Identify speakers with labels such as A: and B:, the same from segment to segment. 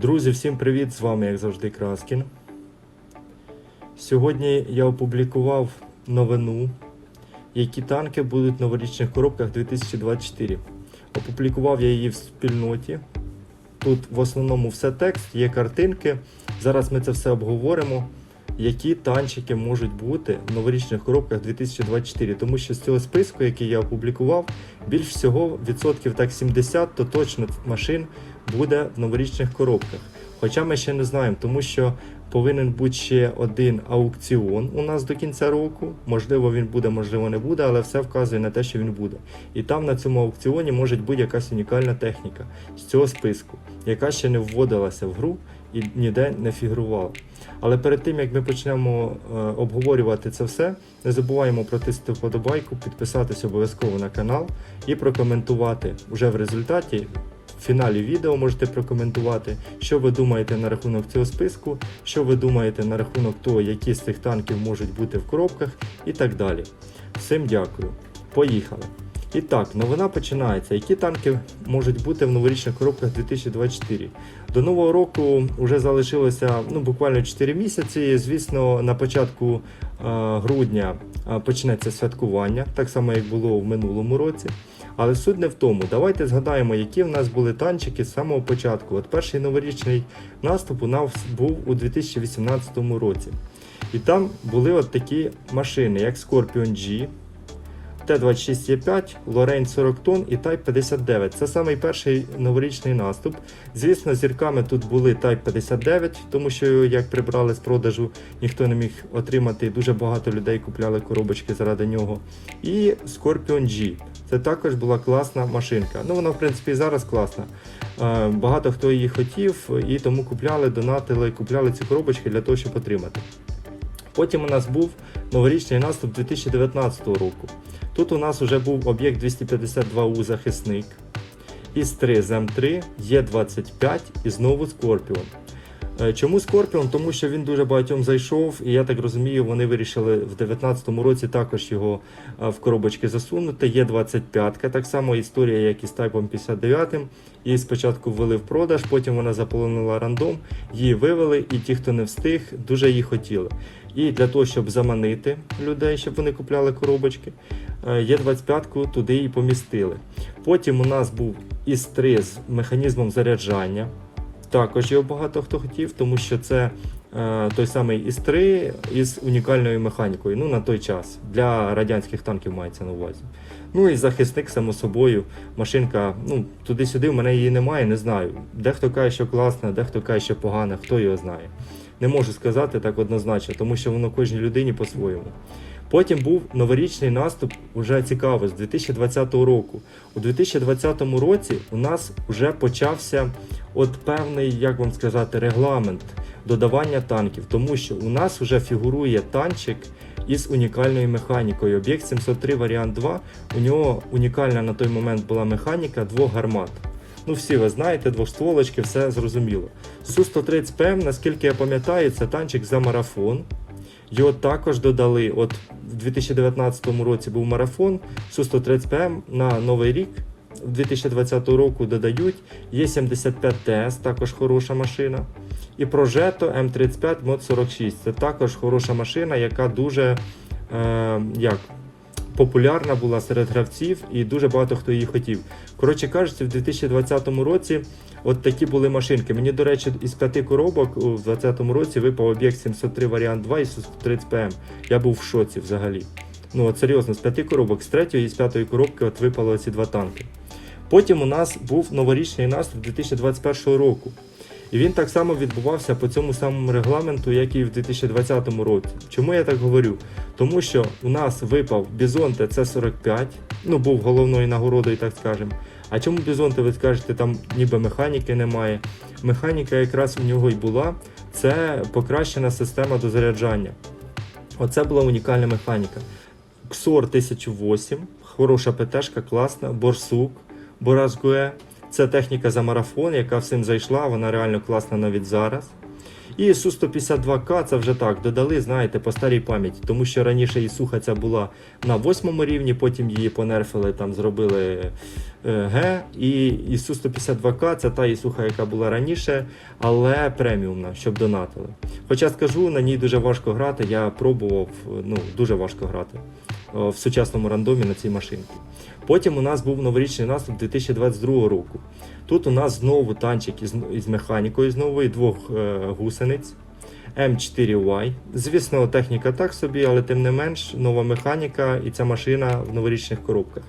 A: Друзі, всім привіт! З вами, як завжди, Краскін. Сьогодні я опублікував новину, які танки будуть в новорічних коробках 2024. Опублікував я її в спільноті. Тут в основному все текст, є картинки. Зараз ми це все обговоримо. Які танчики можуть бути в новорічних коробках 2024, тому що з цього списку, який я опублікував, більш всього відсотків так 70, то точно машин буде в новорічних коробках. Хоча ми ще не знаємо, тому що повинен бути ще один аукціон у нас до кінця року. Можливо, він буде, можливо, не буде, але все вказує на те, що він буде. І там на цьому аукціоні може бути якась унікальна техніка з цього списку, яка ще не вводилася в гру і ніде не фігурувала. Але перед тим як ми почнемо е, обговорювати це все, не забуваємо протиснути вподобайку, підписатись обов'язково на канал і прокоментувати вже в результаті. В фіналі відео можете прокоментувати, що ви думаєте на рахунок цього списку, що ви думаєте на рахунок того, які з цих танків можуть бути в коробках і так далі. Всім дякую. Поїхали! І так, новина починається. Які танки можуть бути в новорічних коробках 2024? До нового року вже залишилося ну, буквально 4 місяці. Звісно, на початку е, грудня е, почнеться святкування, так само як було в минулому році. Але суть не в тому. Давайте згадаємо, які в нас були танчики з самого початку. От перший новорічний наступ у нас був у 2018 році. І там були от такі машини, як Scorpion G, Т-26Е5, Лорейн 40 тонн і Type 59. Це самий перший новорічний наступ. Звісно, зірками тут були Type 59, тому що як прибрали з продажу, ніхто не міг отримати. Дуже багато людей купляли коробочки заради нього. І Scorpion G. Це також була класна машинка. Ну, вона, в принципі, і зараз класна. Е, Багато хто її хотів і тому купляли, донатили, купляли ці коробочки для того, щоб отримати. Потім у нас був новорічний наступ 2019 року. Тут у нас вже був об'єкт 252У захисник, ІС-3 з М3, Є25 і знову Скорпіон. Е, Чому Скорпіон? Тому що він дуже багатьом зайшов, і я так розумію, вони вирішили в 2019 році також його е, в коробочки засунути. Є 25-ка, так само історія, як і з Type 59. Її спочатку ввели в продаж, потім вона заполонила рандом, її вивели, і ті, хто не встиг, дуже її хотіли. І для того, щоб заманити людей, щоб вони купляли коробочки, е, є 25-ку туди і помістили. Потім у нас був ІС-3 з механізмом заряджання. Також його багато хто хотів, тому що це е, той самий ІС-3 із унікальною механікою. Ну, на той час. Для радянських танків мається на увазі. Ну і захисник, само собою, машинка, ну, туди-сюди в мене її немає, не знаю. Дехто каже, що класна, дехто каже, що погана, хто його знає. Не можу сказати так однозначно, тому що воно кожній людині по-своєму. Потім був новорічний наступ, уже цікаво, з 2020 року. У 2020 році у нас вже почався от певний, як вам сказати, регламент додавання танків, тому що у нас вже фігурує танчик із унікальною механікою. Об'єкт 703 варіант 2. У нього унікальна на той момент була механіка двох гармат. Ну, всі ви знаєте, двохстволочки, все зрозуміло. Су-130 ПМ, наскільки я пам'ятаю, це танчик за марафон. Його також додали. От в 2019 році був марафон Су-130 ПМ на Новий рік. 2020 року додають. Є 75 ТС, також хороша машина. І Progetto М35 Mod 46. Це також хороша машина, яка дуже е, як, популярна була серед гравців і дуже багато хто її хотів. Коротше кажучи, в 2020 році от такі були машинки. Мені, до речі, із п'яти коробок у 2020 році випав об'єкт 703 варіант 2 і 130 ПМ. Я був в шоці взагалі. Ну от серйозно, з п'яти коробок, з третьої і з п'ятої коробки от випало ці два танки. Потім у нас був новорічний наступ 2021 року. І він так само відбувався по цьому самому регламенту, як і в 2020 році. Чому я так говорю? Тому що у нас випав Бізонте С45, ну був головною нагородою, так скажемо. А чому Бізонте, ви скажете, там ніби механіки немає? Механіка якраз у нього й була, це покращена система дозаряджання. Оце була унікальна механіка. XOR 1008, хороша ПТшка, класна, Борсук, Боразгуе. Це техніка за марафон, яка всім зайшла, вона реально класна навіть зараз. І Су-152К це вже так додали, знаєте, по старій пам'яті, тому що раніше Ісуха ця була на восьмому рівні, потім її понерфили, там зробили е, Г. І Ісу-152К це та Ісуха, яка була раніше, але преміумна, щоб донатили. Хоча скажу, на ній дуже важко грати, я пробував, ну дуже важко грати в сучасному рандомі на цій машинці. Потім у нас був новорічний наступ 2022 року. Тут у нас знову танчик із, із механікою, знову і двох е, гусениць. М4Y. Звісно, техніка так собі, але тим не менш, нова механіка і ця машина в новорічних коробках.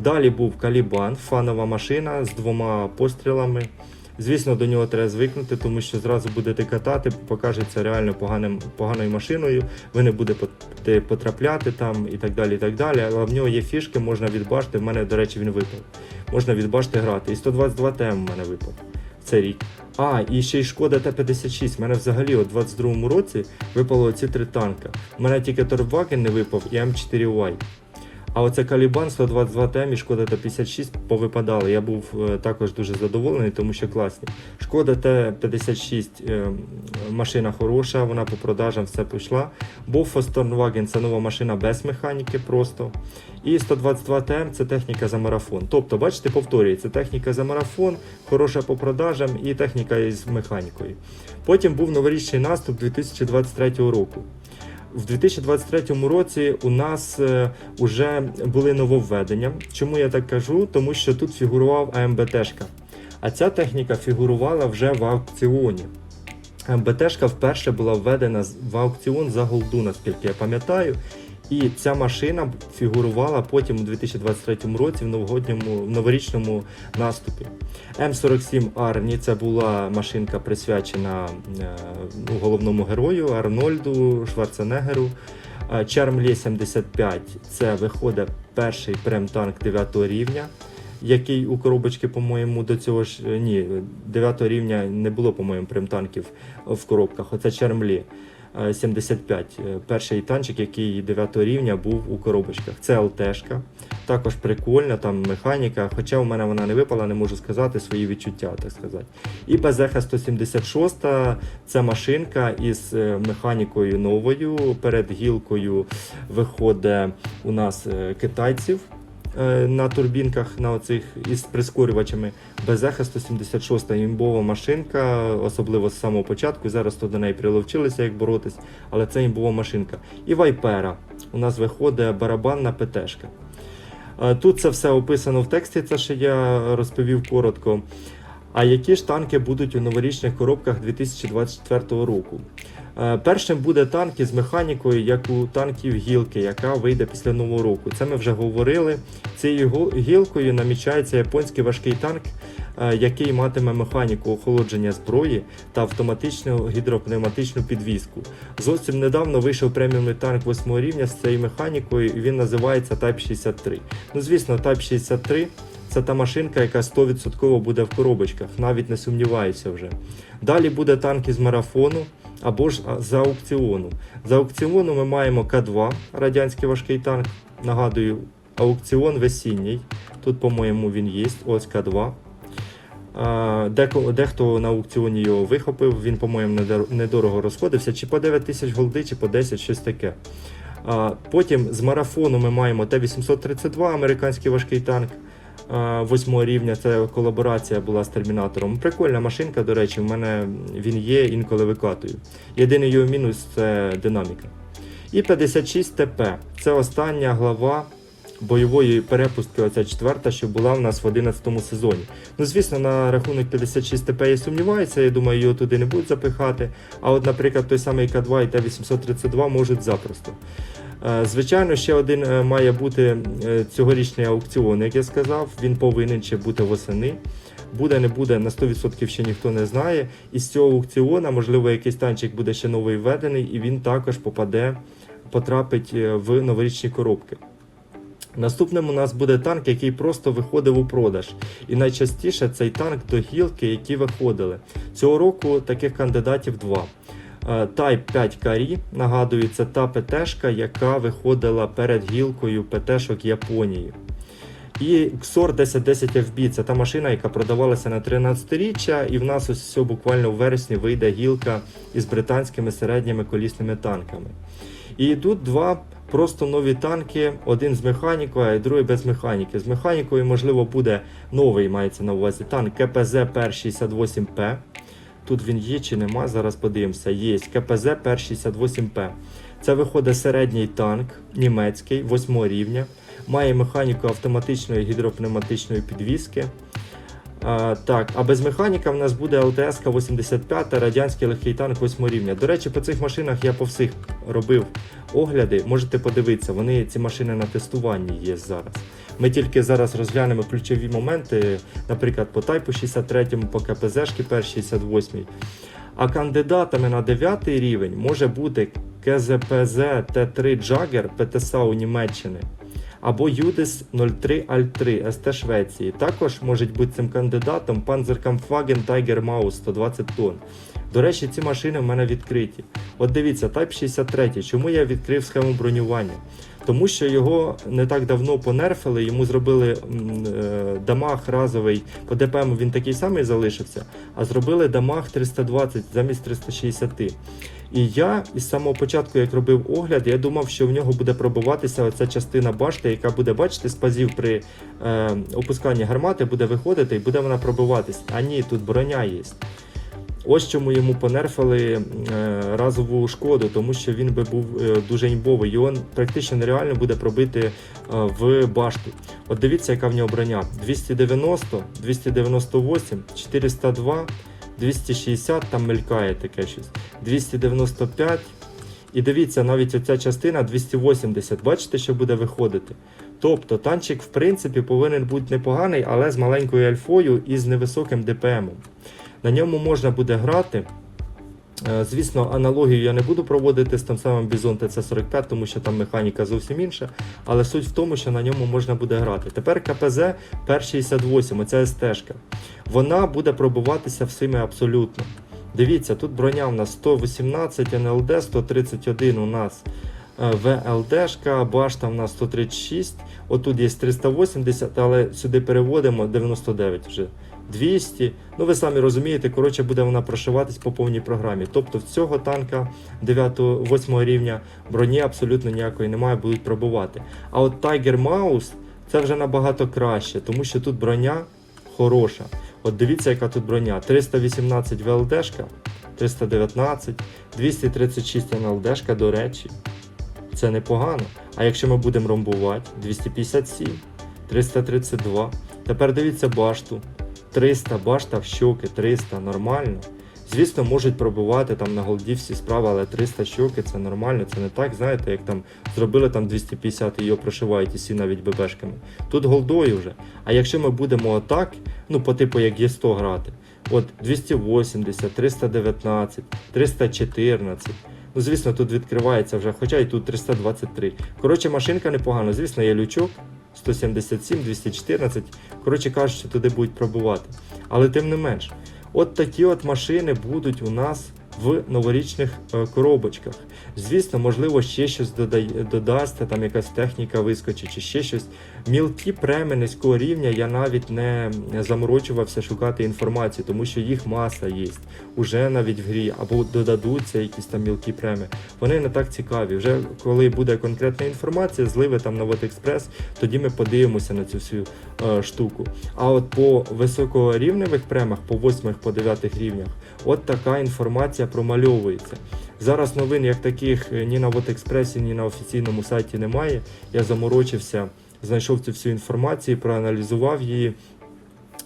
A: Далі був Калібан, фанова машина з двома пострілами. Звісно, до нього треба звикнути, тому що зразу будете катати, покажеться реально поганим, поганою машиною, ви не будете потрапляти там і так далі. і так далі. Але в нього є фішки, можна відбачити. В мене, до речі, він випав. Можна відбачити грати. І 122 ТМ в мене випав цей рік. А, і ще й шкода Т-56. У мене взагалі у 22-му році випало ці три танка. У мене тільки Торбаген не випав і М4Y. А оце Калібан 122 ТМ і Шкода Т-56 повипадали. Я був е, також дуже задоволений, тому що класні. Шкода Т-56 е, машина хороша, вона по продажам все пішла. Був Volkswagen це нова машина без механіки просто. І 122 ТМ це техніка за марафон. Тобто, бачите, повторюється, техніка за марафон, хороша по продажам і техніка із механікою. Потім був новорічний наступ 2023 року. В 2023 році у нас е, вже були нововведення. Чому я так кажу? Тому що тут фігурував АМБТшка. А ця техніка фігурувала вже в аукціоні. МБТ вперше була введена в аукціон за голду, наскільки я пам'ятаю. І ця машина фігурувала потім у 2023 році в новогодньому в новорічному наступі. М47 Арні це була машинка присвячена е, ну, головному герою Арнольду Шварценеггеру. Е, Чармлі 75 це виходить перший прем-танк 9 рівня, який у коробочки, по-моєму, до цього ж е, ні, 9 рівня не було, по-моєму, прем-танків в коробках. Оце Чармлі. Е, 75, е, перший танчик, який 9 рівня був у коробочках. Це ЛТшка, також прикольна, там механіка, хоча у мене вона не випала, не можу сказати свої відчуття, так сказати. І БЗХ 176 це машинка із е, механікою новою. Перед гілкою виходить у нас е, китайців. Е, На турбінках на оцих із прискорювачами БЗХ 176 імбова машинка, особливо з самого початку. Зараз то до неї приловчилися, як боротись, але це імбова машинка. І Вайпера. У нас виходить барабанна ПТшка. Е, Тут це все описано в тексті, це ще я розповів коротко. А які ж танки будуть у новорічних коробках 2024 року? Е, Першим буде танк із механікою, як у танків гілки, яка вийде після нового року. Це ми вже говорили. Цією гілкою намічається японський важкий танк, е, який матиме механіку охолодження зброї та автоматичну гідропневматичну підвіску. Зовсім недавно вийшов преміумний танк 8 рівня з цією механікою, він називається Type 63. Ну, звісно, Type 63 це та машинка, яка 100% буде в коробочках, навіть не сумніваюся вже. Далі буде танк із марафону або ж а, з аукціону. З аукціону ми маємо К2, радянський важкий танк. Нагадую, аукціон весінній. Тут, по-моєму, він є. Ось К2. А, Деко, дехто на аукціоні його вихопив, він, по-моєму, недорого розходився, чи по 9 тисяч голди, чи по 10, щось таке. Потім з марафону ми маємо Т-832, американський важкий танк. Восьмого рівня це колаборація була з термінатором. Прикольна машинка, до речі, в мене він є, інколи викатую. Єдиний його мінус це динаміка. І 56 ТП. Це остання глава бойової перепустки, оця четверта, що була в нас в 11 сезоні. Ну, звісно, на рахунок 56 ТП я сумніваюся, я думаю, його туди не будуть запихати. А от, наприклад, той самий К2 і Т-832 можуть запросто. Е, Звичайно, ще один е, має бути е, цьогорічний аукціон, як я сказав, він повинен ще бути восени. Буде, не буде, на 100% ще ніхто не знає. І з цього аукціона, можливо, якийсь танчик буде ще новий введений, і він також попаде, потрапить в новорічні коробки. Наступним у нас буде танк, який просто виходив у продаж. І найчастіше цей танк до гілки, які виходили. Цього року таких кандидатів два. Е, Type 5 Карі, нагадую, це та ПТшка, яка виходила перед гілкою ПТшок Японії. І XOR 1010 FB це та машина, яка продавалася на 13-річчя, і в нас ось все буквально в вересні вийде гілка із британськими середніми колісними танками. І тут два просто нові танки, один з механікою, а другий без механіки. З механікою, можливо, буде новий, мається на увазі танк КПЗ П-68П. Тут він є чи нема, зараз подивимося. Є КПЗ П-68П. Це виходить середній танк німецький, 8 рівня. Має механіку автоматичної гідропневматичної підвіски. А, так, а без механіка в нас буде ЛТС-85, та радянський легкий танк 8 рівня. До речі, по цих машинах я по всіх робив огляди. Можете подивитися, вони ці машини на тестуванні є зараз. Ми тільки зараз розглянемо ключові моменти, наприклад, по Тайпу 63, по КПЗ-шки П-68. А кандидатами на 9 рівень може бути КЗПЗ Т3 Jagger ПТСА у Німеччини або Юдис 03 Аль3 СТ Швеції. Також може бути цим кандидатом Panzerkampfwagen Tiger Maus 120 тонн. До речі, ці машини в мене відкриті. От дивіться, Type 63. Чому я відкрив схему бронювання? Тому що його не так давно понерфили, йому зробили е, дамаг разовий, по ДПМ він такий самий залишився, а зробили дамаг 320 замість 360. І я із самого початку, як робив огляд, я думав, що в нього буде пробиватися оця частина башти, яка буде, бачите, з пазів при е, опусканні гармати буде виходити і буде вона пробиватись. А ні, тут броня є. Ось чому йому понерфили е, разову шкоду, тому що він би був е, дуже імбовий. Його практично нереально буде пробити е, в башту. От дивіться, яка в нього броня: 290, 298, 402, 260, там мелькає таке щось, 295. І дивіться, навіть оця частина 280, бачите, що буде виходити. Тобто танчик, в принципі, повинен бути непоганий, але з маленькою альфою і з невисоким ДПМом. На ньому можна буде грати. Е, Звісно, аналогію я не буду проводити з тим самим Bison TC45, тому що там механіка зовсім інша. Але суть в тому, що на ньому можна буде грати. Тепер КПЗ Пер68, оця СТ-шка. Вона буде пробуватися всіми абсолютно. Дивіться, тут броня у нас 118 НЛД, 131 у нас ВЛДшка, башта у нас 136, отут є 380, але сюди переводимо 99 вже. 200. Ну ви самі розумієте, коротше буде вона прошиватись по повній програмі. Тобто в цього танка 9-8 рівня броні абсолютно ніякої немає, будуть пробувати. А от Tiger Mouse це вже набагато краще, тому що тут броня хороша. От дивіться, яка тут броня. 318 ВЛДшка, 319, 236 НЛДшка, до речі. Це непогано. А якщо ми будемо ромбувати, 257, 332. Тепер дивіться башту. 300 башта в щоки, 300, нормально. Звісно, можуть пробувати там на голді всі справи, але 300 щоки це нормально. Це не так, знаєте, як там зробили там 250 і його прошивають і всі навіть ББшками. Тут голдою вже. А якщо ми будемо отак, ну по типу як є 100 грати, от 280, 319, 314. Ну, звісно, тут відкривається вже, хоча і тут 323. Коротше, машинка непогана. Звісно, є лючок. 177, 214. Коротше кажучи, туди будуть пробувати. Але тим не менш, от такі от машини будуть у нас в новорічних е, коробочках. Звісно, можливо, ще щось додасть, там якась техніка вискочить, чи ще щось. Мілкі преми низького рівня я навіть не заморочувався шукати інформацію, тому що їх маса є. Уже навіть в грі, або додадуться якісь там мілкі преми. Вони не так цікаві. Вже коли буде конкретна інформація, зливи там на Експрес, тоді ми подивимося на цю всю е, штуку. А от по високорівневих премах, по 8 по 9 рівнях, от така інформація промальовується. Зараз новин як таких е, ні на Експресі, ні на офіційному сайті немає. Я заморочився, знайшов цю всю інформацію, проаналізував її.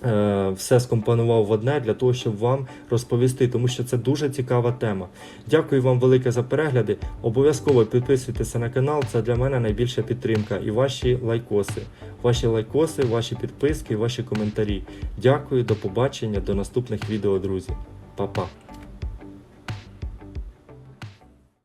A: е, Все скомпонував в одне для того, щоб вам розповісти, тому що це дуже цікава тема. Дякую вам велике за перегляди. Обов'язково підписуйтеся на канал, це для мене найбільша підтримка. І ваші лайкоси. Ваші лайкоси, ваші підписки, ваші коментарі. Дякую, до побачення, до наступних відео, друзі. Па-па.